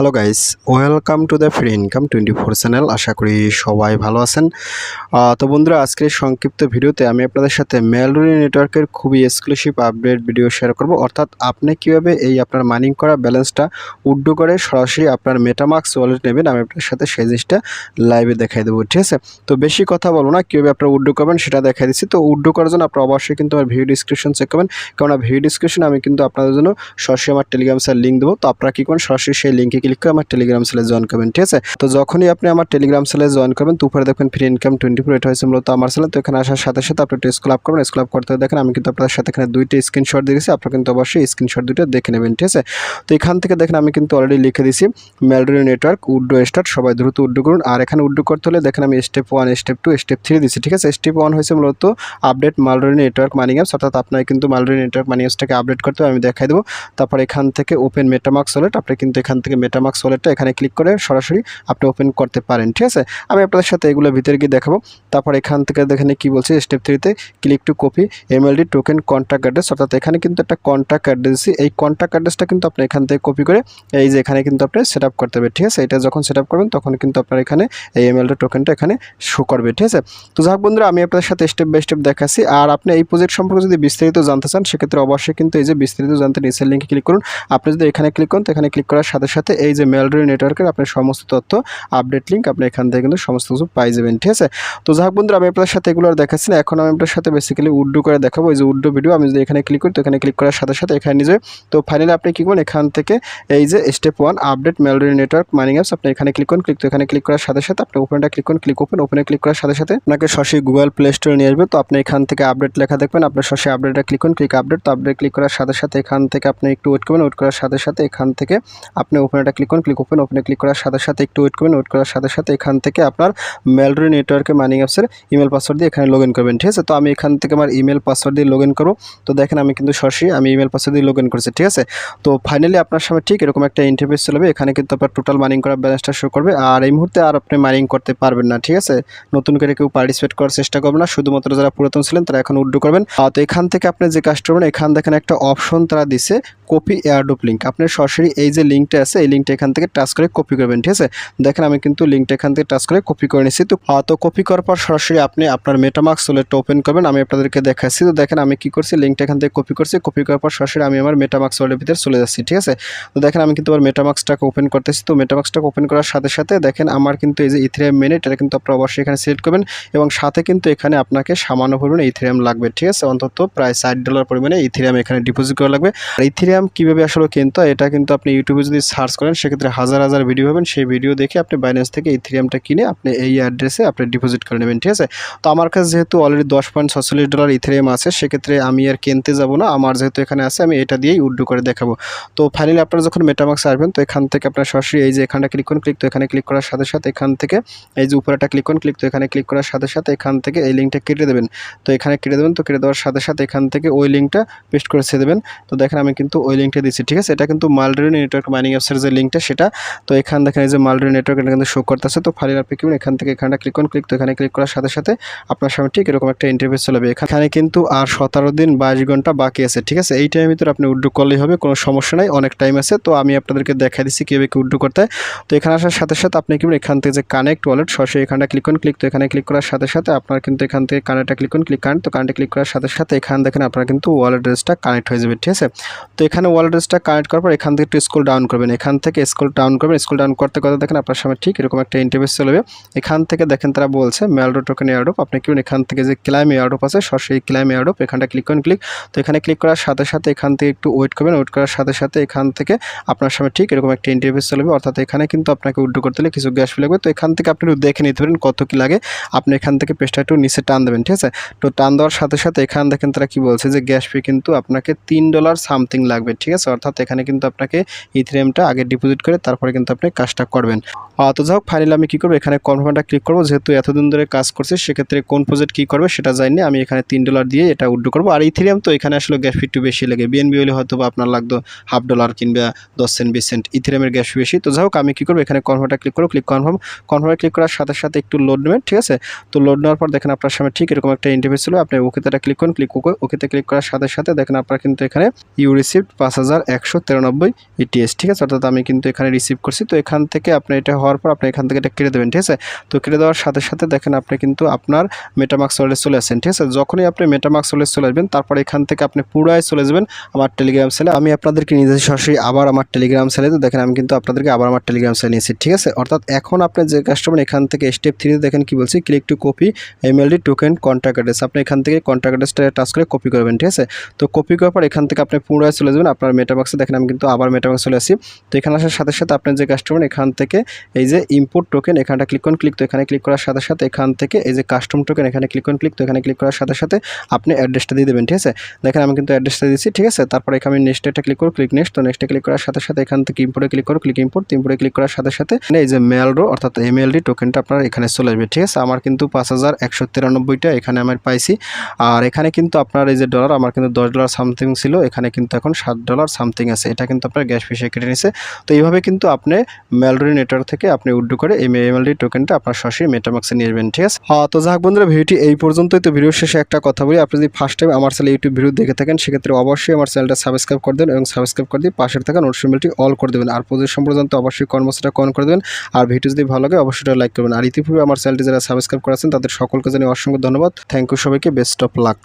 Hello guys, welcome to the free income twenty four channel. আশা করি সবাই ভালো আছেন। তো বন্ধুরা, আজকের সংক্ষিপ্ত ভিডিওতে আমি আপনাদের সাথে মেলরুনি নেটওয়ার্কের খুবই এক্সক্লুসিভ আপডেট ভিডিও শেয়ার করব। অর্থাৎ আপনি কীভাবে এই আপনার মাইনিং করা ব্যালেন্সটা উড্ডো করে সরাসরি আপনার মেটামাক্স ওয়ালেট নেবেন, আমি আপনার সাথে সেই জিনিসটা লাইভে দেখাই দেবো, ঠিক আছে? তো বেশি কথা বলব না, কীভাবে আপনারা উড্ডো করবেন সেটা দেখাই দিচ্ছি। তো উড্ডো করার জন্য আপনারা অবশ্যই কিন্তু আমার ভিডিও ডিসক্রিপশন চেক করবেন। কেননা ভিডিও ডিসক্রিপশন আমি কিন্তু আপনাদের জন্য সরাসরি আমার টেলিগ্রাম সেল লিঙ্ক দেবো। তো আপনারা কী করবেন, সরাসরি সেই লিঙ্কে ক্লিক করে আমার টেলিগ্রাম সেলে জয়েন করবেন, ঠিক আছে? তো যখনই আপনি আমার টেলিগ্রাম সেলে জয়েন করবেন, তো উপরে দেখবেন ফ্রি ইনকাম টোয়েন্টি ফোর এটা হয়েছে মূলত আমার সেলে তো এখানে আসার সাথে সাথে আপনি একটু স্কুল আপ করবেন স্কুল আপ করতে দেখেন আমি কিন্তু আপনাদের সাথে এখানে দুইটা স্ক্রিনশট দিয়েছি, আপনারা কিন্তু অবশ্যই স্ক্রিনশট দুটো দেখে নেবেন, ঠিক আছে? তো এখান থেকে দেখেন আমি কিন্তু অলরেডি লিখে দিয়েছি মেলডোরি নেটওয়ার্ক উড্ডো স্টার্ট সবাই দ্রুত উড্ডো করুন। আর এখানে উড্ডো করতে হলে দেখেন আমি step one step two step three দিচ্ছি ঠিক আছে? স্টেপ ওয়ান হয়েছে মূলত update Maldori network mining apps অর্থাৎ আপনার কিন্তু মালডোরি নেটওয়ার্ক মানিং অ্যাপসটাকে আপডেট করতে আমি দেখাই দেবো। তারপর এখান থেকে ওপেন মেটামাক্স ওয়ালেট আপনি কিন্তু এখান থেকে মেটামাক্স ওয়ালেটটা এখানে ক্লিক করে সরাসরি আপনি ওপেন করতে পারেন, ঠিক আছে? আমি আপনাদের সাথে এগুলো ভিতরে গিয়ে দেখাবো। তারপর এখান থেকে দেখেন কি বলছে স্টেপ থ্রিতে click to copy MLD token contact address অর্থাৎ এখানে কিন্তু একটা কন্ট্যাক্ট অ্যাড্রেস এই কন্ট্যাক্ট অ্যাড্রেসটা কিন্তু আপনি এখান থেকে কপি করে এই যে এখানে কিন্তু আপনি সেট আপ করতে হবে, ঠিক আছে? এটা যখন সেট আপ করবেন, তখন কিন্তু আপনার এখানে এই এমএলডি টোকেনটা এখানে শো করবে, ঠিক আছে? তো যাক বন্ধুরা, আমি আপনাদের সাথে স্টেপ বাই স্টেপ দেখাচ্ছি। আর আপনি এই প্রজেক্ট সম্পর্কে যদি বিস্তারিত জানতে চান, সেক্ষেত্রে অবশ্যই কিন্তু এই যে বিস্তারিত জানতে নিচের লিঙ্কে ক্লিক করুন। আপনি যদি এখানে ক্লিক করেন, তো এখানে ক্লিক করার সাথে সাথে এই যে মেলডরি নেটওয়ার্কের আপনি সমস্ত তথ্য আপডেট লিঙ্ক আপনি এখান থেকে কিন্তু সমস্ত কিছু পাই যাবেন, ঠিক আছে? তো যাক বন্ধুরা, আমি আপনার সাথে এগুলো আর দেখাচ্ছি না। এখন আমি আপনার সাথে বেসিক্যালি উড্ডো করে দেখাবো। এই যে উড্ডো ভিডিও আমি যদি এখানে ক্লিক করি তো এখানে ক্লিক করার সাথে সাথে এখানে নিজে তো ফাইনালি আপনি কী করবেন? এখান থেকে এই যে step one update Meldori network mining apps আপনি এখানে ক্লিক করুন। ক্লিক তো এখানে ক্লিক করার সাথে সাথে আপনি ওপেনটা ক্লিক করুন। ক্লিক ওপেন ওপেনে ক্লিক করার সাথে সাথে আপনাকে সরাসরি গুগল প্লে স্টোরে নিয়ে আসবে। তো আপনি এখান থেকে আপডেট লেখা দেখবেন। আপনার সরাসরি আপডেটটা ক্লিক করুন। ক্লিক আপডেট তো আপডেট ক্লিক করার সাথে সাথে এখান থেকে আপনি একটু ওয়েট করবেন। ওয়েট করার সাথে সাথে এখান থেকে আপনি ওপেনটা ক্লিক করুন ক্লিক ওপেন ওপেনে ক্লিক করার সাথে সাথে একটু ওয়েট করবেন ওয়েট করার সাথে সাথে এখান থেকে আপনার মেলডরি নেটওয়ার্কে মাইনিং অ্যাপসের ইমেল পাসওয়ার্ড দিয়ে এখানে লগ ইন করবেন, ঠিক আছে? তো আমি এখান থেকে আমার ইমেল পাসওয়ার্ড দিয়ে লগ ইন করব। তো দেখেন আমি কিন্তু সরাসরি আমি ইমেল পাসওয়ার্ড দিয়ে লগ ইন করেছি, ঠিক আছে? তো ফাইনালি আপনার সামনে ঠিক এরকম একটা ইন্টারফেস চলবে এখানে কিন্তু আপনার টোটাল মাইনিং করার ব্যালেন্সটা শো করবে। আর এই মুহূর্তে আর আপনি মাইনিং করতে পারবেন না, ঠিক আছে? নতুন করে কেউ পার্টিসিপেট করার চেষ্টা করবেন না। শুধুমাত্র যারা পুরাতন ছিলেন তারা এখন উড্ডো করবেন। তো এখান থেকে আপনি যে কাজটা করবেন, এখান দেখেন একটা অপশন তারা দিছে কপি এয়ারডোপ লিঙ্ক আপনি সরাসরি এই যে লিঙ্কটা আছে, এই লিঙ্কটা এখান থেকে টাচ করে কপি করবেন, ঠিক আছে? দেখেন আমি কিন্তু লিঙ্কটা এখান থেকে টাচ করে কপি করে নিচ্ছি তো তো কপি করার পর সরাসরি আপনি আপনার মেটামার্কস ওয়ালেটটা ওপেন করবেন, আমি আপনাদেরকে দেখাচ্ছি। তো দেখেন আমি কি করছি লিঙ্কটা এখান থেকে কপি করছি। কপি করার পর সরাসরি আমি আমার মেটামার্কস ওয়ালেটের ভিতরে চলে যাচ্ছি, ঠিক আছে? তো দেখেন আমি কিন্তু আমার মেটামার্কসটাকে ওপেন করতেছি। তো মেটামার্কসটাকে ওপেন করার সাথে সাথে দেখেন আমার কিন্তু এই যে ইথিরিয়াম মিনিট এটা কিন্তু আপনারা অবশ্যই এখানে সিলেক্ট করবেন এবং সাথে কিন্তু এখানে আপনাকে সামান্য পরিমাণে ইথিরিয়াম লাগবে, ঠিক আছে? অন্তত প্রায় ষাট ডলার পরিমাণে ইথিরিয়াম এখানে ডিপোজিট করা লাগবে। আর ইথিরিয়াম কীভাবে আসলে কিনতে এটা কিন্তু আপনি ইউটিউবে যদি সার্চ করেন সেক্ষেত্রে হাজার হাজার ভিডিও পাবেন। সেই ভিডিও দেখে আপনি বাইন্যান্স থেকে ইথিরিয়ামটা কিনে আপনি এই অ্যাড্রেসে আপনি ডিপোজিট করে নেবেন, ঠিক আছে? তো আমার কাছে যেহেতু অলরেডি দশ পয়েন্ট ছচল্লিশ ডলার ইথিরিয়াম আছে, সেক্ষেত্রে আমি আর কিনতে যাব না। আমার যেহেতু এখানে আছে, আমি এটা দিয়েই উড্ডু করে দেখাবো। তো ফাইনালি আপনারা যখন মেটামাক্স আসবেন, তো এখান থেকে আপনার সরাসরি এই যে এখানটা ক্লিক করুন ক্লিক তো এখানে ক্লিক করার সাথে সাথে এখান থেকে এই যে উপরেটা ক্লিক করুন ক্লিক তো এখানে ক্লিক করার সাথে সাথে এখান থেকে এই লিঙ্কটা কেটে দেবেন। তো এখানে কেটে দেবেন, তো কেটে দেওয়ার সাথে সাথে এখান থেকে ওই লিঙ্কটা পেস্ট করে দেবেন। তো দেখেন আমি কিন্তু ওই লিঙ্কটা দিচ্ছি ঠিক আছে? এটা কিন্তু মালডারি নেটওয়ার্ক মাইনিং অ্যাপসের যে লিঙ্কটা সেটা। তো এখান দেখেন এই যে মালডারি নেটওয়ার্ক এটা কিন্তু শো করতেছে। তো ফাইনাল আপনি কি এখান থেকে এখানটা ক্লিক করুন ক্লিক তো এখানে ক্লিক করার সাথে সাথে আপনার সামনে ঠিক এরকম একটা ইন্টারভিউ চলবে এখানে কিন্তু আর সতেরো দিন বাইশ ঘণ্টা বাকি আছে ঠিক আছে? এই টাইমের ভিতরে আপনি উড্ডু করলেই হবে কোনো সমস্যা নাই অনেক টাইম আছে। তো আমি আপনাদেরকে দেখা দিচ্ছি কীভাবে কি উড্ডু করতে। তো এখানে আসার সাথে সাথে আপনি কি করবেন, এখান থেকে যে কানেক্ট ওয়ালেট সরাসরি এখানটা ক্লিক করুন ক্লিক তো এখানে ক্লিক করার সাথে সাথে আপনার কিন্তু এখান থেকে কানেক্টটা ক্লিক করুন ক্লিক কানেক্ট তো কানেক্টে ক্লিক করার সাথে সাথে এখান দেখেন আপনার কিন্তু ওয়ালেট অ্যাড্রেসটা কানেক্ট হয়ে যাবে ঠিক আছে? তো এখানে ওয়ালেট অ্যাড্রেসটা কানেক্ট করার পর এখান থেকে একটু স্কুল ডাউন করবেন। এখান থেকে স্কুল ডাউন করবেন। স্কুল ডাউন করতে করতে দেখেন আপনার সামনে ঠিক এরকম একটা ইন্টারভিউ চলবে এখান থেকে দেখেন তারা বলছে মেলডো টোকেন এয়ারডোপ আপনি কি এখান থেকে যে ক্লাইম এয়ারডোপ আছে, সরাসরি ক্লাইম এয়ারডোপ এখানটা ক্লিক করুন ক্লিক তো এখানে ক্লিক করার সাথে সাথে এখান থেকে একটু ওয়েট করবেন। ওয়েট করার সাথে সাথে এখান থেকে আপনার সামনে ঠিক এরকম একটা ইন্টারভিউ চলবে অর্থাৎ এখানে কিন্তু আপনাকে উড্ডু করতে হলে কিছু গ্যাস লাগবে। তো এখান থেকে আপনি দেখে নিতে পারেন কত কি লাগে। আপনি এখান থেকে পেস্টটা একটু নিচে টান দেবেন, ঠিক আছে? তো টান দেওয়ার সাথে সাথে এখান দেখেন তারা কি বলছে যে গ্যাস ফি কিন্তু আপনাকে তিন ডলার সামথিং লাগবে, ঠিক আছে? অর্থাৎ এখানে কিন্তু আপনাকে ইথিরিয়ামটা আগে ডিপোজিট করে তারপরে কিন্তু আপনি কাজটা করবেন। তো যাই হোক ফাইনালি আমি কী করব? এখানে কনফার্মটা ক্লিক করব। যেহেতু এতদিন ধরে কাজ করছে, সেক্ষেত্রে কোন প্রজেক্ট কী করবে সেটা জানি আমি এখানে তিন ডলার দিয়ে এটা উড্ডু করব। আর ইথিরিয়াম তো এখানে আসলে গ্যাস ফি একটু বেশি লাগে। বিএনবি হলে হয়তো বা আপনার লাগতো হাফ ডলার কিংবা দশ সেন্ট বিশ সেন্ট ইথিরিয়ামের গ্যাস বেশি। তো যাই হোক, আমি কী করব? এখানে কনফার্মটা ক্লিক করব। ক্লিক কনফার্ম কনফার্মে ক্লিক করার সাথে সাথে একটু লোড নেবেন, ঠিক আছে? তো লোড নেওয়ার পর দেখেন আপনার সামনে ঠিক এরকম একটা ইন্টারফেস ছিল। আপনি ওকেতে ক্লিক করুন। ক্লিক ওকেতে ক্লিক করার সাথে সাথে দেখেন আপনার কিন্তু এখানে ইউ রিসিপ্ট পাঁচ হাজার একশো তিরানব্বই ইটিএস ঠিক আছে? অর্থাৎ আমি আমি কিন্তু এখানে রিসিভ করছি। তো এখান থেকে আপনি এটা হওয়ার পর আপনি এখান থেকে এটা কেটে দেবেন, ঠিক আছে? তো কেটে দেওয়ার সাথে সাথে দেখেন আপনি কিন্তু আপনার মেটামাক্স ওয়ালেট চলে আসেন ঠিক আছে? যখনই আপনি মেটামাক্স ওয়ালেট চলে আসবেন, তারপর এখান থেকে আপনি পুরাই চলে যাবেন আমার টেলিগ্রাম সেলে আমি আপনাদেরকে নিজে সরাসরি আবার আমার টেলিগ্রাম সেলে তো দেখেন আমি কিন্তু আপনাদেরকে আবার আমার টেলিগ্রাম সেলে নিয়েছি, ঠিক আছে? অর্থাৎ এখন আপনি যে কাস্টমার এখান থেকে স্টেপ থ্রিতে দেখেন কি বলছি? Click to copy MLD token contact address আপনি এখান থেকে কন্ট্যাক্ট অ্যাড্রেসটা টাচ করে কপি করবেন, ঠিক আছে? তো কপি করার পর এখান থেকে আপনি পুনরায় চলে যাবেন। আপনার মেটাবাক্সে দেখেন আমি কিন্তু আবার মেটাবাক্স চলে আসি তো এখানে আসার সাথে সাথে আপনার যে কাস্টমার এখান থেকে এই যে ইম্পোর্ট টোকেন এখানটা ক্লিক করুন ক্লিক তো এখানে ক্লিক করার সাথে সাথে এখান থেকে এই যে কাস্টম টোকেন এখানে ক্লিক করুন ক্লিক তো এখানে ক্লিক করার সাথে সাথে আপনি অ্যাড্রেসটা দিয়ে দেবেন, ঠিক আছে? দেখেন আমি কিন্তু অ্যাড্রেসটা দিচ্ছি ঠিক আছে? তারপরে এখানে আমি নেক্সট একটা ক্লিক করব ক্লিক নেক্সট তো নেক্সটে ক্লিক করার সাথে সাথে এখান থেকে ইম্পোর্টে ক্লিক করো ক্লিক ইম্পোর্ট ইম্পোর্টে ক্লিক করার সাথে সাথে এই যে মেল রো অর্থাৎ এমএলডি টোকেনটা আপনার এখানে চলে আসবে, ঠিক আছে? আমার কিন্তু পাঁচ হাজার একশো তিরানব্বইটা এখানে আমার পাইছি। আর এখানে কিন্তু আপনার এই যে ডলার আমার কিন্তু দশ ডলার সামথিং ছিল, এখানে কিন্তু এখন সাত ডলার সামথিং আছে। এটা কিন্তু আপনার গ্যাস ফিসে কেটে নিছে। তো এইভাবে কিন্তু আপনি মেলডি নেটওয়ার্ক থেকে আপনি উড্ডু করে এই এমএলডি টোকেনটা আপনার সরাসরি মেটামাক্সে নিয়ে যাবেন ঠিক আছে? হ্যাঁ, তো যাক বন্ধুরা ভিডিওটি এই পর্যন্তই। তো ভিডিও শেষে একটা কথা বলি আপনি যদি ফার্স্ট টাইম আমার চ্যানেল ইউটিউব ভিডিও দেখে থাকেন সেক্ষেত্রে অবশ্যই আমার চ্যানেলটা সাবস্ক্রাইব করে দেন এবং সাবস্ক্রাইব করে দিয়ে পাশের থাকা নোটিফিকেশনটি অল করে দেবেন। আর প্রতি সম্পর্কে অবশ্যই কর্মসূচিটা কন করে দেবেন। আর ভিডিও যদি ভালো লাগে অবশ্যই লাইক করবেন। আর ইতিপূর্বে আমার চ্যানেলটি যারা সাবস্ক্রাইব করেছেন তাদের সকলকে জানিয়ে অসংখ্য ধন্যবাদ। থ্যাংক ইউ সবাইকে বেস্ট অফ লাক